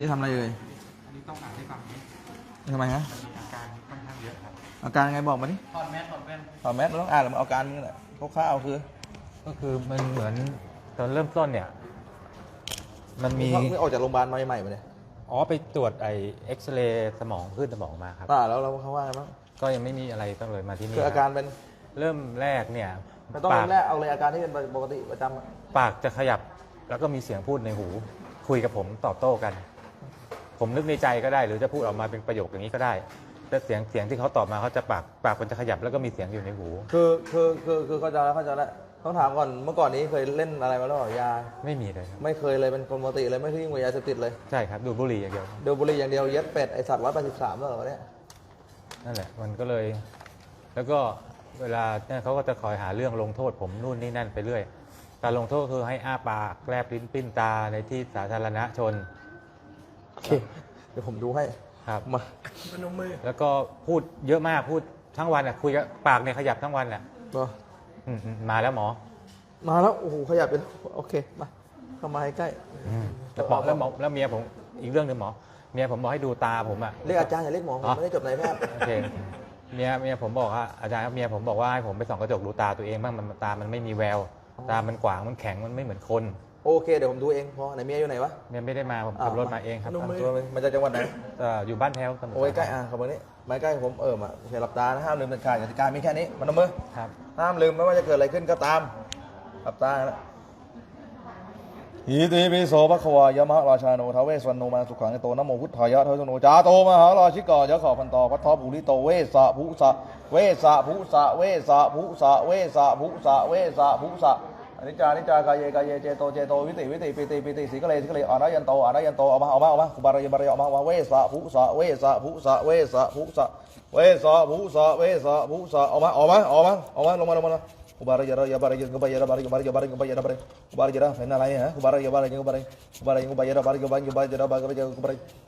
นี่ทำอะไรเอ่ยอันนี้ต้องอ่านให้ฟังนิดทำไมฮะมีอาการค่อนข้างเยอะครับอาการไงบอกมาดิถอดแมสถอดแว่นถอดแมสเราต้องอ่านหรือมันอาการมึงแหละคร่าวๆคือก็คือมันเหมือนตอนเริ่มต้นเนี่ย มันมีมึงออกจากโรงพยาบาลมาใหม่ๆมาเนี่ยอ๋อไปตรวจไอเอ็กซเรย์สมองขึ้นสมองมาครับ อ่าแล้วเราเขาว่าไงบ้างก็ยังไม่มีอะไรต้องเลยมาที่นี่คืออาการเป็นเริ่มแรกเนี่ยมันต้องปากเริ่มแรกเอาเลยอาการที่เป็นปกติประจำอะปากจะขยับแล้วก็มีเสียงพูดในหู คุยกับผมตอบโต้กัน ผมนึกในใจก็ได้ หรือจะพูดออกมาเป็นประโยคอย่างนี้ก็ได้แต่เสียงเสียงที่เขาตอบมาเขาจะปากปากมันจะขยับแล้วก็มีเสียงอยู่ในหู คือคือคือคือเข้าใจแล้วเข้าใจแล้วต้องถามก่อนเมื่อก่อนนี้เคยเล่นอะไรมาแล้วเหรอยา ไม่มีเลยครับไม่เคยเลยเป็นคนปกติเลยไม่เคยยุ่งกับยาเสพติดเลยใช่ครับดูดบุหรี่อย่างเดียวเดยวบุหรี่อย่างเดียวเย็ดเป็ดไอสัตว์ร้อยแปดสิบสามแล้วเหรอวะเนี่ยนั่นแหละ มันก็เลย แล้วก็เวลาเนี่ยเขาก็จะคอยหาเรื่องลงโทษผมนู่นนี่นั่นไปเรื่อยการลงโทษคือให้อ้าปากแกลบลิ้นปิ้นตาในที่สาธารณชน โอเคเดี๋ยวผมดูให้ครับมาแล้วก็พูดเยอะมากพูดทั้งวันอะคุยกับปากเนี่ยขยับทั้งวันแหละก็อืมอืมมาแล้วหมอมาแล้วโอ้โหขยับไปแล้วโอเคมาเข้ามาให้ใกล้ อืมแต่บอกแล้วหมอแล้วเมียผมอีกเรื่องหนึ่งหมอเมียผมบอกให้ดูตาผมอะ เรียกอาจารย์อย่าเรียกหมอผมอ๋อไม่ได้จบนายแพทย์โอเคเมียเมียผมบอกว่าอาจารย์ครับเมียผมบอกว่าให้ผมไปส่องกระจกดูตาตัวเองบ้างมันตามันไม่มีแวว ตามันกว้างมันแข็งมันไม่เหมือนคน โอเคเดี๋ยวผมดูเองพอไหนเมียอยู่ไหนวะ เมียไม่ได้มาผมขับรถมาเองครับอะตัวมันมาจากจังหวัดไหนเอ่ออยู่บ้านแถวสมุทรโอ้ยสาครใกล้อะขบวนนี้ไม่ใกล้ผมเอิมอะโอเคหลับตานะห้ามลืมเป็นขาดกติกามีแค่นี้มันมือครับห้ามลืมไม่ว่าจะเกิดอะไรขึ้นก็ตามหลับตาแล้วหิติปิโสภควายมหาราชาโนทาวเวสวรรณโนมาสุขังโตนะโมพุทธายะทวโนจาโตมหาราชิกายะขอพันตอพัทธภูริโตเวสะภุสะเวสะภุสะเวสะภุสะเวสะภุสะเวสะภุสะ อันิจจานิจจากายเยกายเยเจโตเจโตวิติวิติปิติปิติสิกเลสิกเลอานายันโตอานายันโตออกมาออกมาออกมาบารายบารายออกมาเวสะภูสะเวสะภูสะเวสะภูสะเวสะภูสะเวสะภูสะออกมาออกมาออกมาออกมาลงมาลงมากูบารายบารายาบารายกูบารายบารายกูบารายบารายกูบารายบารายกูบารายบารายเห็นอะไรฮะกูบารายาบารายกูบารายบารายกูบารายบารายกูบารายบารายกูบารายบารายกูบาราย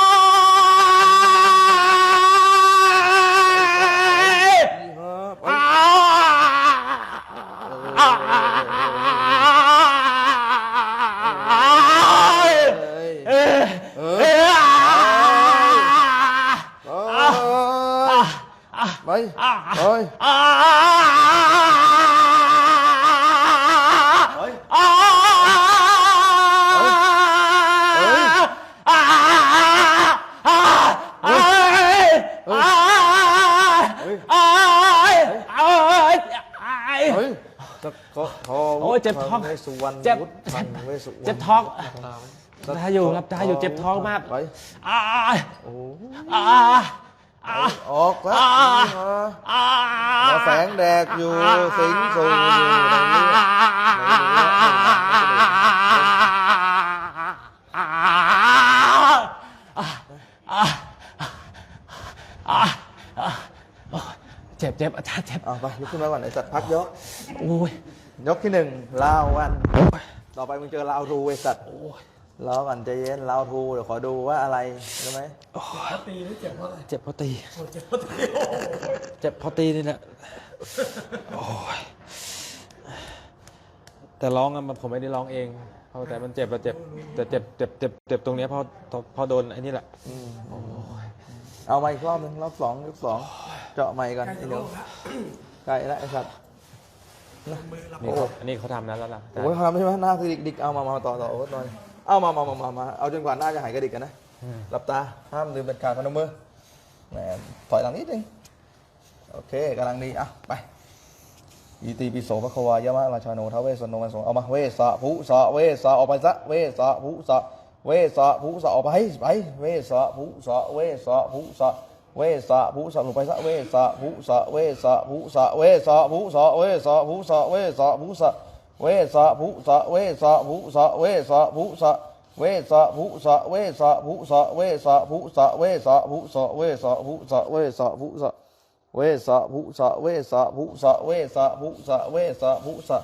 เฮ้ยตะเกาะทอโอ้ยเจ็บท้องเวสุวรรณเจ็บวุฒิพังเวสุวรรณเจ็บท้องรับตาอยู่รับตาอยู่เจ็บท้องมากไปอ่าโอ้อ่า ออกแล้วมาแฝงแดกอยู่สิงสู่อยู่ในนี้เจ็บเจ็บอาจารย์เจ็บเอาไปลุกขึ้นมาก่อนไอ้สัตว์พักยกโอ้ยยกที่หนึ่งลาววัน ต่อไปมึงเจอลาวทูไอ้สัตว์ รอก่อนใจเย็นลาวทูเดี๋ยวขอดูว่าอะไรรู้ไหมเจ็บเพราะตีเจ็บเพราะตีเจ็บเพราะตีนี่แหละโอ้ยแต่ร้องอะมันผมไม่ได้ร้องเองเพราะแต่มันเจ็บอะเจ็บแต่เจ็บเจ็บเจ็บเจ็บตรงเนี้ยเพราะเพราะโดนไอ้นี่แหละเอามาอีกรอบหนึงรอบสองยกสองเจาะใหม่ก่อนไอ้เดี๋ยวใกล้แล้วไอ้สัตว์นี่เขาอันนี้เขาทำนั้นแล้วล่ะโอ้ยทำใช่ไหมหน้าคือดิกดิกเอามามาต่อต่อโอ้ยหน่อย เอามามามามามาเอาจนกว่าหน้าจะหายกระดิกกันนะอืมหลับตา ห้ามลืมเป็นขาดพนมมือแหมถอยหลังนิดนึง โอเคกำลังดี อะ ไปอีตีปิโสพระควายะมะราชาโนทาวเวสสนโนมันสงเอามาเวสะภุสะเวสะออกไปซะเวสะภุสะเวสะภุสะออกไปไปเวสะภุสะเวสะภุสะเวสะภุสะลงไปซะเวสะ เวสะภุสะเวสะภุสะเวสะภุสะเวสะภุสะเวสะภุสะเวสะภุสะเวสะภุสะเวสะภุสะเวสะภุสะเวสะภุสะเวสะภุสะเวสะภุสะเวสะภุสะ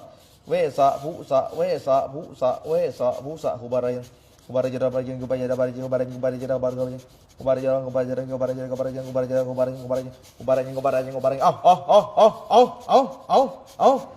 เวสะภุสะเวสะภุสะเวสะภุสะหุบารายันหุบารายันหุบารายันหุบารายันหุบารายันหุบารายันหุบารายันหุบารายันหุบารายันหุบารายันหุบารายันหุบารายันหุบารายันหุบารายันหุบารายันหุบารายันหุบารายันหุบารายันเอาเอาเอาเอาเอาเอาุอา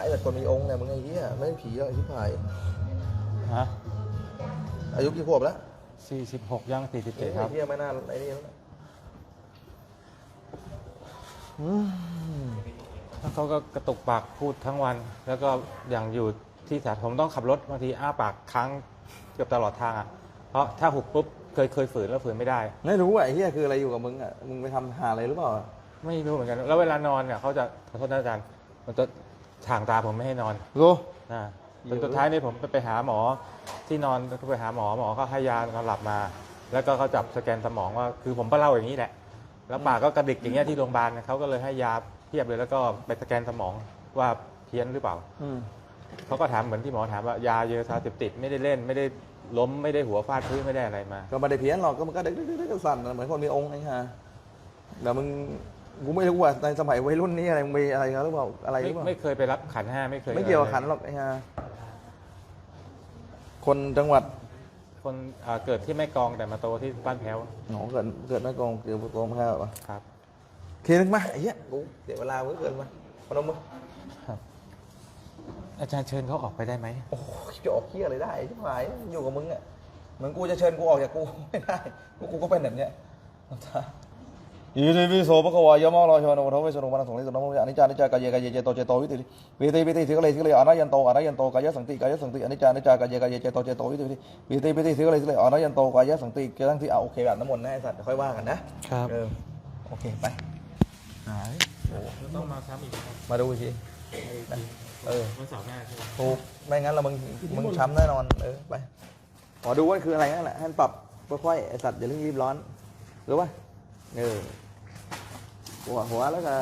ไอ้แบบคนมีองค์เนี่ยมึงไอ้เหี้ยไม่ผีอะไรชิบหายฮะอายุกี่ขวบแล้วสี่สิบหกย่างสี่สิบไอ้เจ็ดครับเหี้ยไม่น่าไอ้นี่แล้วนะ แล้วเขาก็กระตุกปากพูดทั้งวัน แล้วก็อย่างอยู่ที่สาธารณะผมต้องขับรถบางทีอ้าปากค้างเกือบตลอดทางอะ เพราะถ้าหุบปุ๊บเคยเคยฝืนแล้วฝืนไม่ได้ ไม่รู้อะไอ้เหี้ยคืออะไรอยู่กับมึงอะมึงไปทำหาอะไรหรือเปล่า ไม่รู้เหมือนกัน แล้วเวลานอนเนี่ยเขาจะขอโทษนะอาจารย์มันจะถ่างตาผมไม่ให้นอนรู้ นะเยจอะนสุดท้ายนี่ผมไปหาหมอที่นอนก็ไปหาหมอหมอก็ให้ยานอนหลับมา แล้วก็เขาจับสแกนสมองว่าคือผมก็เล่าอย่างนี้แหละ แล้วปากก็กระดิกอย่างเงี้ยที่โรงพยาบาลเขาก็เลยให้ยาเพียบเลยแล้วก็ไปสแกนสมองว่าเพี้ยนหรือเปล่าอืมเขาก็ถามเหมือนที่หมอถามว่ายาเยอะสารเสพติดไม่ได้เล่นไม่ได้ล้มไม่ได้หัวฟาดพื้นไม่ได้อะไรมา ก็ไม่ได้เพี้ยนหรอกก็มันก็เด็กๆๆๆสั่นเหมือนคนมีองค์ไอ้ห่าแต่มึงกูไม่รู้ว่าในสมัยวัยรุ่นนี้อะไรมึงมีอะไรกันหรือเปล่าอะไรหไม่รือเปล่า ไม่เคยไปรับขันห้าไม่เคยไม่เกี่ยวกับอะรขันหรอกไอ้ห่าคนจังหวัด คนอ่าเกิดที่แม่กลองแต่มาโตที่บ้านแพ้วหนองเกิดเกิดแม่กองเกิดโกงแพ้วปะครับเคนึงมาไอ้เหี้ยกูเสียเวลามึงเกินมาพนมมืออาจารย์เชิญเขาออกไปได้ไหมโอ้โหจะออกเหี้ยอะไรได้ชิบหายอยู่กับมึงอะเหมือนกูจะเชิญกูออกจากกูไม่ได้กูกูก็เป็นแบบเนี้ย อิติปิโสภควายะมะราชาโนทเวสโนมนัสสงลิสโนมะอนิจจานิจจากายเยกายเจโตเจโตวิติวิติวิติสิกเลสิกเลอนายันโตอนายันโตกายสังติกายสังติอนิจจานิจจากายเยกายเจโตเจโตวิติวิติวิติสิกเลสิกเลอนายันโตกายสังติกายสังติเอาโอเคแบบน้ำมนต์นะไอ้สัตว์เดี๋ยวค่อยว่ากันนะครับเออโอเคไปหายต้องมาซ้ำอีกครับมาดูอีกทีเออวันเสาร์หน้าใช่ไหมถูกไม่งั้นเรามึงมึงช้ำแน่นอนเออไปขอดูว่าคืออะไรนั่นแหละให้ปรับค่อยๆไอ้สัตว์อย่าเพิ่งรีบร้อนรู้ป่ะเออ หัวหัวแล้วก็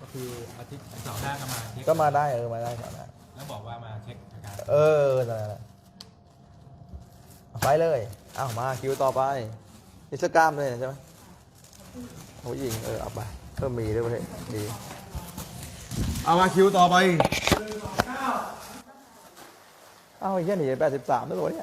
ก็คืออาทิตย์เสาร์หน้าก็มาเช็คก็มาได้เออมาได้สามารถแล้วบอกว่ามาเช็คอาการเออนั่นแหละไปเลยอ้าวมาคิวต่อไปนี่เสื้อกล้ามเลยใช่ไหมผู้หญิงเออเอาไปก็มีด้วยประเทศดีเอามาคิวต่อไป เอาไอ้เหี้ยหนีแปดสิบสามแล้วเหรอเนี่ย